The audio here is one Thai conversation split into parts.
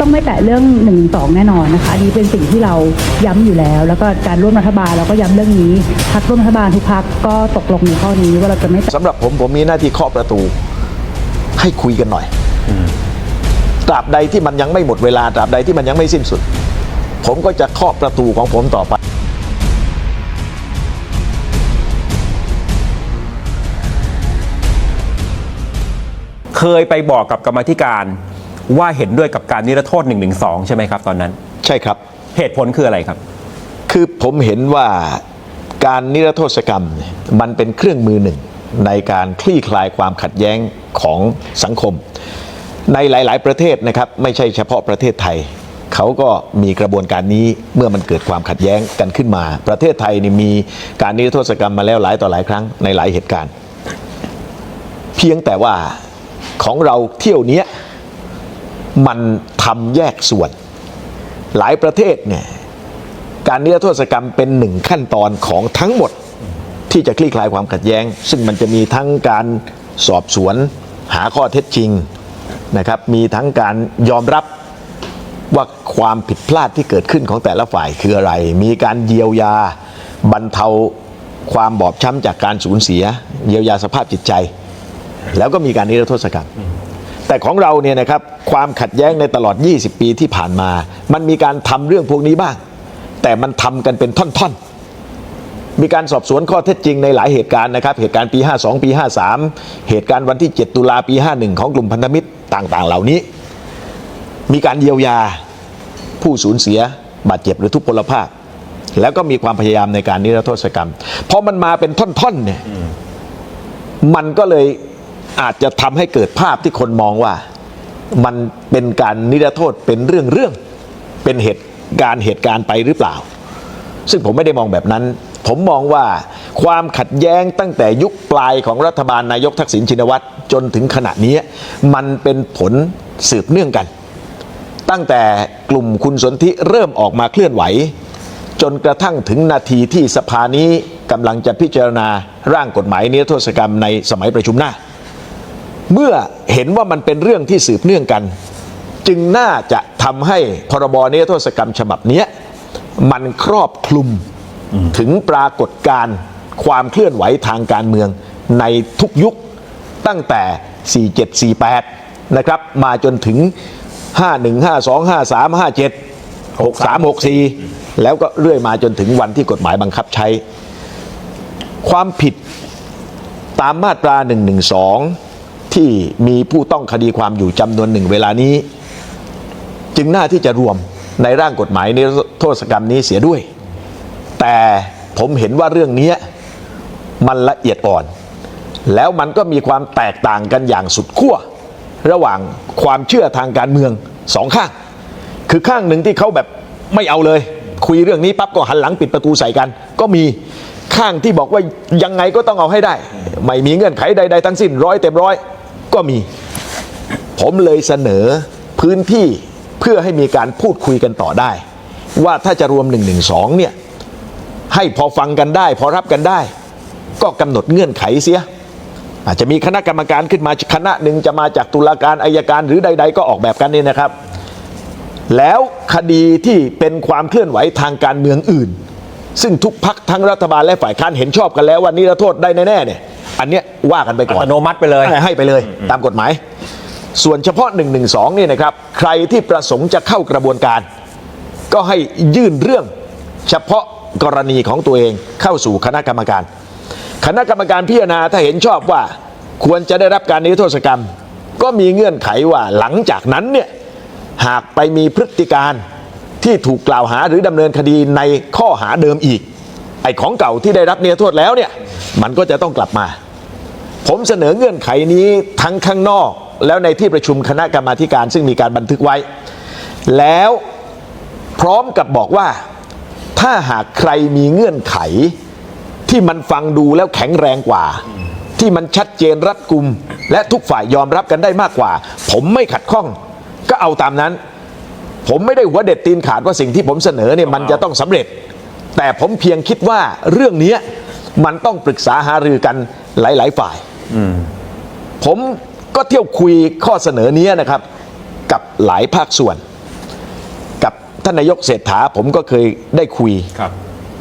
ต้องไม่แตะเรื่อง1นึแน่นอนนะคะอันนี้เป็นสิ่งที่เราย้ำอยู่แล้ว แล้วก็การร่วมรัฐบาลเราก็ย้ำเรื่องนี้พักร่วมรัฐบาลทุกพักก็ตกลงในข้อนี้ว่าเราจะไม่แตะสำหรับผมผมมีหน้าที่เคาะประตู ให้คุยกันหน่อยตราบใดที่มันยังไม่หมดเวลาตราบใดที่มันยังไม่สิ้นสุด ผมก็จะเคาะประตูของผมต่อไปเคยไปบอกกับกรรมาธิการ ว่าเห็นด้วยกับการนิรโทษ1นึใช่ไหมครับ ตอนนั้น ใช่ครับ เหตุผลคืออะไรครับ คือผมเห็นว่าการนิรโทษกรรมเนี่ยมันเป็นเครื่องมือหนึ่ง ในการคลี่คลายความขัดแย้งของสังคม ในหลาย ๆ ประเทศนะครับ ไม่ใช่เฉพาะประเทศไทยเขาก็มีกระบวนการนี้เมื่อมันเกิดความขัดแย้งกันขึ้นมา ประเทศไทยนี่มีการนิรโทษกรรมมาแล้วหลายต่อหลายครั้งในหลายเหตุการณ์ เพียงแต่ว่าของเราเที่ยวเนี้ย มันทำแยกส่วน หลายประเทศเนี่ยการนิรโทษกรรมเป็นหนึ่งขั้นตอนของทั้งหมดที่จะคลี่คลายความขัดแย้ง ซึ่งมันจะมีทั้งการสอบสวนหาข้อเท็จจริงนะครับมีทั้งการยอมรับว่าความผิดพลาดที่เกิดขึ้นของแต่ละฝ่ายคืออะไร มีการเยียวยาบรรเทาความบอบช้ำจากการสูญเสีย เยียวยาสภาพจิตใจ แล้วก็มีการนิรโทษกรรม แต่ของเราเนี่ยนะครับความขัดแย้งในตลอด 20 ปีที่ผ่านมา มันมีการทำเรื่องพวกนี้บ้าง แต่มันทำกันเป็นท่อนๆ มีการสอบสวนข้อเท็จจริงในหลายเหตุการณ์นะครับ เหตุการณ์ปี 52 ปี 53 เหตุการณ์วันที่ 7 ตุลาปี 51 ของกลุ่มพันธมิตรต่างๆ เหล่านี้ มีการเยียวยาผู้สูญเสียบาดเจ็บหรือทุพพลภาพ แล้วก็มีความพยายามในการนิรโทษกรรมพอมันมาเป็นท่อนๆเนี่ยมันก็เลย อาจจะทำให้เกิดภาพที่คนมองว่า มันเป็นการนิรโทษเป็นเรื่องเรื่องเป็นเหตุการณ์เหตุการณ์ไปหรือเปล่า ซึ่งผมไม่ได้มองแบบนั้น ผมมองว่าความขัดแย้งตั้งแต่ยุคปลายของรัฐบาลนายกทักษิณชินวัตรจนถึงขณะนี้มันเป็นผลสืบเนื่องกัน ตั้งแต่กลุ่มคุณสนธิเริ่มออกมาเคลื่อนไหว จนกระทั่งถึงนาทีที่สภานี้กำลังจะพิจารณาร่างกฎหมายนิรโทษกรรมในสมัยประชุมหน้า เมื่อเห็นว่ามันเป็นเรื่องที่สืบเนื่องกัน จึงน่าจะทำให้พรบนิรโทษกรรมฉบับนี้มันครอบคลุมถึงปรากฏการณ์ความเคลื่อนไหวทางการเมืองในทุกยุคตั้งแต่ 4748 นะครับมาจนถึง 51 52 53 57 63 64 แล้วก็เรื่อยมาจนถึงวันที่กฎหมายบังคับใช้ ความผิดตามมาตรา 112 ที่มีผู้ต้องคดีความอยู่จำนวนหนึ่งเวลานี้ จึงน่าที่จะรวมในร่างกฎหมายในโทษกรรมนี้เสียด้วย แต่ผมเห็นว่าเรื่องนี้มันละเอียดอ่อน แล้วมันก็มีความแตกต่างกันอย่างสุดขั้วระหว่างความเชื่อทางการเมืองสองข้าง คือข้างหนึ่งที่เขาแบบไม่เอาเลย คุยเรื่องนี้ปั๊บก็หันหลังปิดประตูใส่กัน ก็มีข้างที่บอกว่ายังไงก็ต้องเอาให้ได้ ไม่มีเงื่อนไขใด ๆ ทั้งสิ้นร้อยเต็มร้อย ก็มี ผมเลยเสนอพื้นที่เพื่อให้มีการพูดคุยกันต่อได้ ว่าถ้าจะรวม1นึเนี่ยให้พอฟังกันได้ พอรับกันได้ ก็กำหนดเงื่อนไขเสีย อาจจะมีคณะกรรมการขึ้นมาคณะหนึ่งจะมาจากตุลาการอายการหรือใด ๆ ก็ออกแบบกันนี่นะครับ แล้วคดีที่เป็นความเคลื่อนไหวทางการเมืองอื่น ซึ่งทุกพักทั้งรัฐบาลและฝ่ายค้านเห็นชอบกันแล้วว่านิรโทษได้แน่ๆเนี่ย อันเนี้ยว่ากันไปก่อนอัตโนมัติไปเลย ให้ให้ไปเลยตามกฎหมาย ส่วนเฉพาะ 1 1 2นี่นะครับ ใครที่ประสงค์จะเข้ากระบวนการ ก็ให้ยื่นเรื่องเฉพาะกรณีของตัวเองเข้าสู่คณะกรรมการ คณะกรรมการพิจารณาถ้าเห็นชอบว่าควรจะได้รับการนิรโทษกรรม ก็มีเงื่อนไขว่าหลังจากนั้นเนี่ยหากไปมีพฤติการที่ถูกกล่าวหาหรือดำเนินคดีในข้อหาเดิมอีก ไอ้ของเก่าที่ได้รับนิรโทษแล้วเนี่ย มันก็จะต้องกลับมา ผมเสนอเงื่อนไขนี้ทั้งข้างนอก แล้วในที่ประชุมคณะกรรมาการ ซึ่งมีการบันทึกไว้ แล้วพร้อมกับบอกว่า ถ้าหากใครมีเงื่อนไข ที่มันฟังดูแล้วแข็งแรงกว่า ที่มันชัดเจนรัดกุม และทุกฝ่ายยอมรับกันได้มากกว่า ผมไม่ขัดข้อง ก็เอาตามนั้น ผมไม่ได้หัวเด็ดตีนขาดว่าสิ่งที่ผมเสนอเนี่ยมันจะต้องสำเร็จ แต่ผมเพียงคิดว่าเรื่องนี้มันต้องปรึกษาหารือกันหลาย ๆ ฝ่าย ผมก็เที่ยวคุยข้อเสนอนี้นะครับ กับหลายภาคส่วนท่านนายกเศรษฐาผมก็เคยได้คุยครับ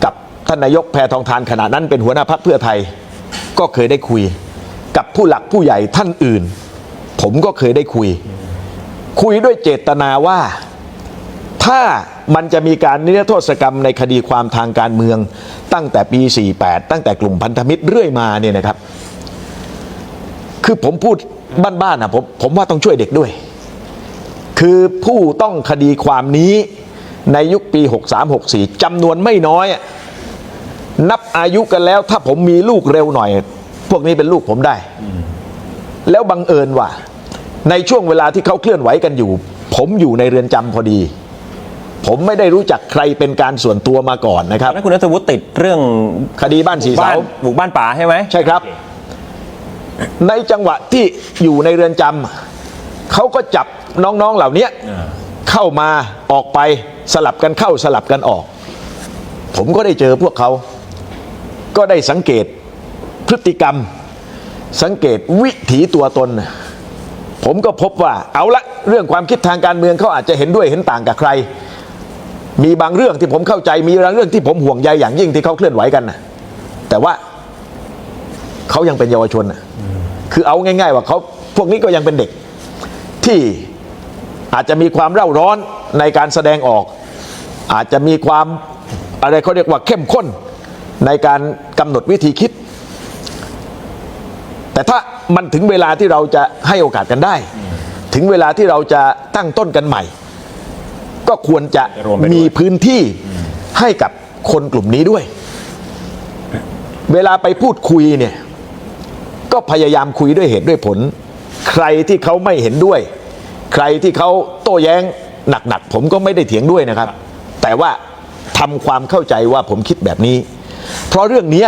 กับท่านนายกแพทองทานขณะนั้นเป็นหัวหน้าพักเพื่อไทย ก็เคยได้คุย กับผู้หลักผู้ใหญ่ท่านอื่น ผมก็เคยได้คุย คุยด้วยเจตนาว่าถ้ามันจะมีการนิรโทษกรรมในคดีความทางการเมือง ตั้งแต่ปี 48 ตั้งแต่กลุ่มพันธมิตรเรื่อยมาเนี่ยนะครับ คือผมพูดบ้านๆนะผมผมว่าต้องช่วยเด็กด้วย คือผู้ต้องคดีความนี้ในยุคปี 63-64จำนวนไม่น้อยอะนับอายุกันแล้ว ถ้าผมมีลูกเร็วหน่อย พวกนี้เป็นลูกผมได้ แล้วบังเอิญว่า ในช่วงเวลาที่เขาเคลื่อนไหวกันอยู่ ผมอยู่ในเรือนจำพอดี ผมไม่ได้รู้จักใครเป็นการส่วนตัวมาก่อนนะครับแล้วคุณนัทวุฒิติดเรื่องคดีบ้านสีบ้าเสานบุกบ้านป่าใช่ไหมใช่ครับ ในจังหวะที่อยู่ในเรือนจำเขาก็จับน้องๆเหล่านี้เข้ามาออกไปสลับกันเข้าสลับกันออก ผมก็ได้เจอพวกเขา ก็ได้สังเกตพฤติกรรม สังเกตวิถีตัวตน ผมก็พบว่าเอาละเรื่องความคิดทางการเมืองเขาอาจจะเห็นด้วยเห็นต่างกับใคร มีบางเรื่องที่ผมเข้าใจมีบางเรื่องที่ผมห่วงใยอย่างยิ่งที่เขาเคลื่อนไหวกันนะแต่ว่า เขายังเป็นเยาวชนน่ะคือเอาง่าย ๆ ว่าเขาพวกนี้ก็ยังเป็นเด็ก ที่อาจจะมีความเร่าร้อนในการแสดงออก อาจจะมีความอะไรเขาเรียกว่าเข้มข้นในการกำหนดวิธีคิด แต่ถ้ามันถึงเวลาที่เราจะให้โอกาสกันได้ ถึงเวลาที่เราจะตั้งต้นกันใหม่ ก็ควรจะรวมไปด้วยมีพื้นที่ให้กับคนกลุ่มนี้ด้วย เวลาไปพูดคุยเนี่ย ก็พยายามคุยด้วยเหตุด้วยผล ใครที่เขาไม่เห็นด้วย ใครที่เขาโต้แย้งหนักๆผมก็ไม่ได้เถียงด้วยนะครับ แต่ว่าทำความเข้าใจว่าผมคิดแบบนี้ เพราะเรื่องนี้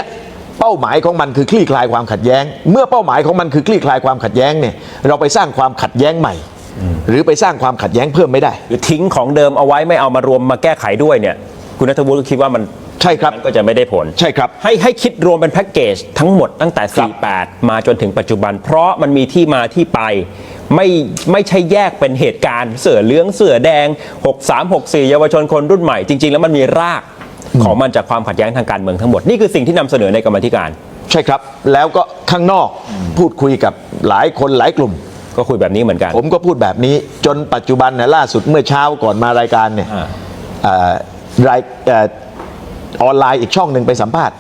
เป้าหมายของมันคือคลี่คลายความขัดแย้ง เมื่อเป้าหมายของมันคือคลี่คลายความขัดแย้งเนี่ยเราไปสร้างความขัดแย้งใหม่ หรือไปสร้างความขัดแย้งเพิ่มไม่ได้คือทิ้งของเดิมเอาไว้ไม่เอามารวมมาแก้ไขด้วยเนี่ย คุณนัทวุฒิคิดว่ามัน ใช่ครับมันก็จะไม่ได้ผลใช่ครับให้ให้คิดรวมเป็นแพ็กเกจทั้งหมดตั้งแต่ครับ48 มาจนถึงปัจจุบัน เพราะมันมีที่มาที่ไปไม่ไม่ใช่แยกเป็นเหตุการณ์เสือเหลืองเสือแดง 63 64 เยาวชนคนรุ่นใหม่จริง ๆ แล้วมันมีรากของมันจากความขัดแย้งทางการเมืองทั้งหมด นี่คือสิ่งที่นำเสนอในกรรมาธิการ ใช่ครับ แล้วก็ข้างนอกพูดคุยกับหลายคนหลายกลุ่ม ก็คุยแบบนี้เหมือนกัน ผมก็พูดแบบนี้จนปัจจุบันเนี่ยล่าสุดเมื่อเช้าก่อนมารายการเนี่ยอ่าเอ่อรายเออนไลน์อีกช่องหนึ่งไปสัมภาษณ์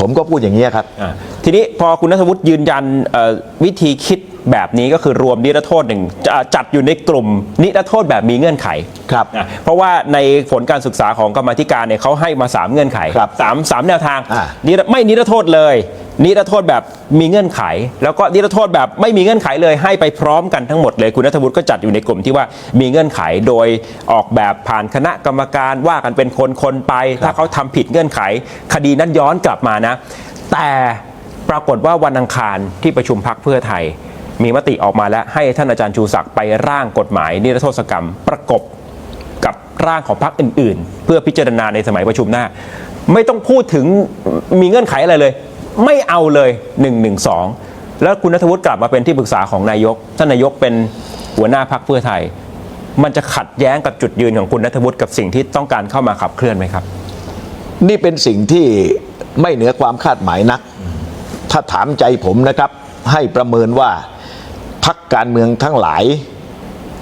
ผมก็พูดอย่างนี้ยครับอ่าทีนี้พอคุณนัทวุฒิยืนยันเอ่อวิธีคิดแบบนี้ก็คือรวมนิรโทษหนึ่งจะจัดอยู่ในกลุ่มนิรโทษแบบมีเงื่อนไขครับอะเพราะว่าในผลการศึกษาของกรรมาธิการเนี่ยเขาให้มา 3 เงื่อนไขครับสามสามแนวทางอ่านิรไม่นิรโทษเลย นิรโทษแบบมีเงื่อนไข แล้วก็นิรโทษแบบไม่มีเงื่อนไขเลยให้ไปพร้อมกันทั้งหมดเลยคุณนัทวุฒิก็จัดอยู่ในกลุ่มที่ว่ามีเงื่อนไขโดยออกแบบผ่านคณะกรรมการว่ากันเป็นคนคนๆไป ถ้าเขาทำผิดเงื่อนไข คดีนั้นย้อนกลับมานะแต่ปรากฏว่าวันอังคารที่ประชุมพักเพื่อไทย มีมติออกมาแล้วให้ท่านอาจารย์ชูศักดิ์ไปร่างกฎหมาย นิรโทษกรรมประกบกับร่างของพรรคอื่น ๆ เพื่อพิจารณาในสมัยประชุมหน้า ไม่ต้องพูดถึงมีเงื่อนไขอะไรเลย ไม่เอาเลย1นึแล้วคุณนัทวุฒิกลับมาเป็นที่ปรึกษาของนายก ท่านนายกเป็นหัวหน้าพรรคเพื่อไทย มันจะขัดแย้งกับจุดยืนของคุณนัทวุฒิกับสิ่งที่ต้องการเข้ามาขับเคลื่อนไหมครับ นี่เป็นสิ่งที่ ไม่เหนือความคาดหมายนัก ถ้าถามใจผมนะครับ ให้ประเมินว่าพักการเมืองทั้งหลาย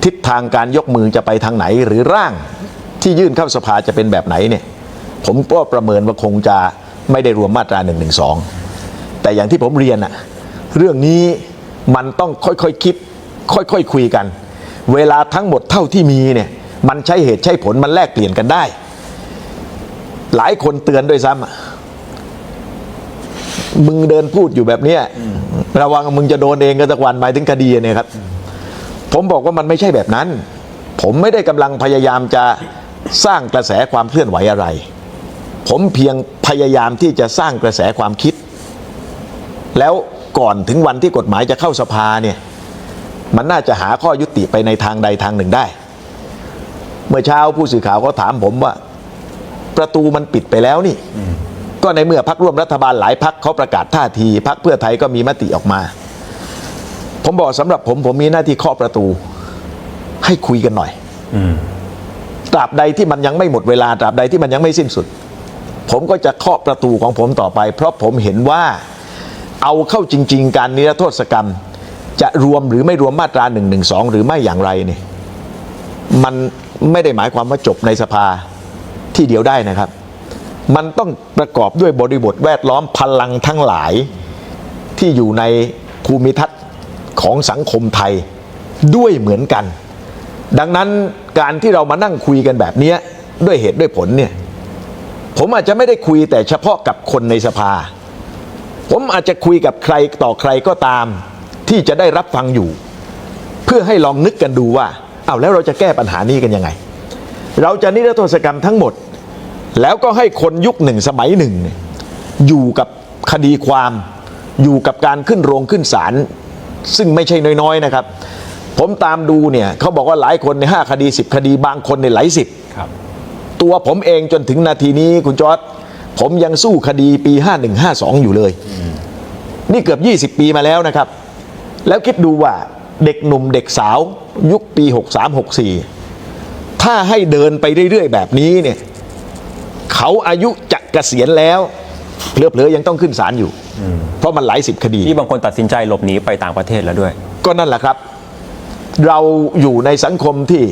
ทิศทางการยกมือจะไปทางไหนหรือร่างที่ยื่นเข้าสภาจะเป็นแบบไหนเนี่ย ผมก็ประเมินว่าคงจะไม่ได้รวมมาตรา1นึแต่อย่างที่ผมเรียนอะเรื่องนี้มันต้องค่อยๆคคิด ค่อยๆคคุยกัน เวลาทั้งหมดเท่าที่มีเนี่ยมันใช้เหตุใช้ผลมันแลกเปลี่ยนกันได้ หลายคนเตือนด้วยซ้ำอะ มึงเดินพูดอยู่แบบเนี้ยระวังมึงจะโดนเองก็สักวันหมายถึงคดีเนี่ยครับ ผมบอกว่ามันไม่ใช่แบบนั้น ผมไม่ได้กำลังพยายามจะสร้างกระแสความเคลื่อนไหวอะไร ผมเพียงพยายามที่จะสร้างกระแสความคิด แล้วก่อนถึงวันที่กฎหมายจะเข้าสภาเนี่ย มันน่าจะหาข้อยุติไปในทางใดทางหนึ่งได้ เมื่อเช้าผู้สื่อข่าวเขาถามผมว่า ประตูมันปิดไปแล้วนี่ ก็ในเมื่อพักร่วมรัฐบาลหลายพักเขาประกาศท่าทีพักเพื่อไทยก็มีมติออกมา ผมบอกสำหรับผมผมมีหน้าที่เคาะประตู ให้คุยกันหน่อยตราบใดที่มันยังไม่หมดเวลาตราบใดที่มันยังไม่สิ้นสุด ผมก็จะเคาะประตูของผมต่อไป เพราะผมเห็นว่าเอาเข้าจริง ๆ การนิรโทษกรรม จะรวมหรือไม่รวมมาตรา1นึหรือไม่อย่างไรเนี่ยมันไม่ได้หมายความว่าจบในสภาที่เดียวได้นะครับ มันต้องประกอบด้วยบริบทแวดล้อมพลังทั้งหลายที่อยู่ในภูมิทัศน์ของสังคมไทยด้วยเหมือนกัน ดังนั้นการที่เรามานั่งคุยกันแบบนี้ด้วยเหตุด้วยผลเนี่ยผมอาจจะไม่ได้คุยแต่เฉพาะกับคนในสภา ผมอาจจะคุยกับใครต่อใครก็ตาม ที่จะได้รับฟังอยู่ เพื่อให้ลองนึกกันดูว่าเอาแล้วเราจะแก้ปัญหานี้กันยังไง เราจะนิรโทษกรรมทั้งหมด แล้วก็ให้คนยุคหนึ่งสมัยหนึ่งเนี่ยอยู่กับคดีความอยู่กับการขึ้นโรงขึ้นศาลซึ่งไม่ใช่น้อยๆนะครับ ผมตามดูเนี่ยเขาบอกว่าหลายคนในห้าคดีสิบคดีบางคนในหลายสิบครับตัวผมเองจนถึงนาทีนี้คุณจอร์ดผมยังสู้คดีปี 5152 อยู่เลย นี่เกือบ 20 ปีมาแล้วนะครับ แล้วคิดดูว่าเด็กหนุ่มเด็กสาว ยุคปี 6364 ถ้าให้เดินไปเรื่อย ๆ แบบนี้เนี่ย เขาอายุจะเกษียณแล้วเพลอๆยังต้องขึ้นศาลอยู่ เพราะมันหลายสิบคดี ที่บางคนตัดสินใจหลบหนีไปต่างประเทศแล้วด้วย ก็นั่นแหละครับ เราอยู่ในสังคมที่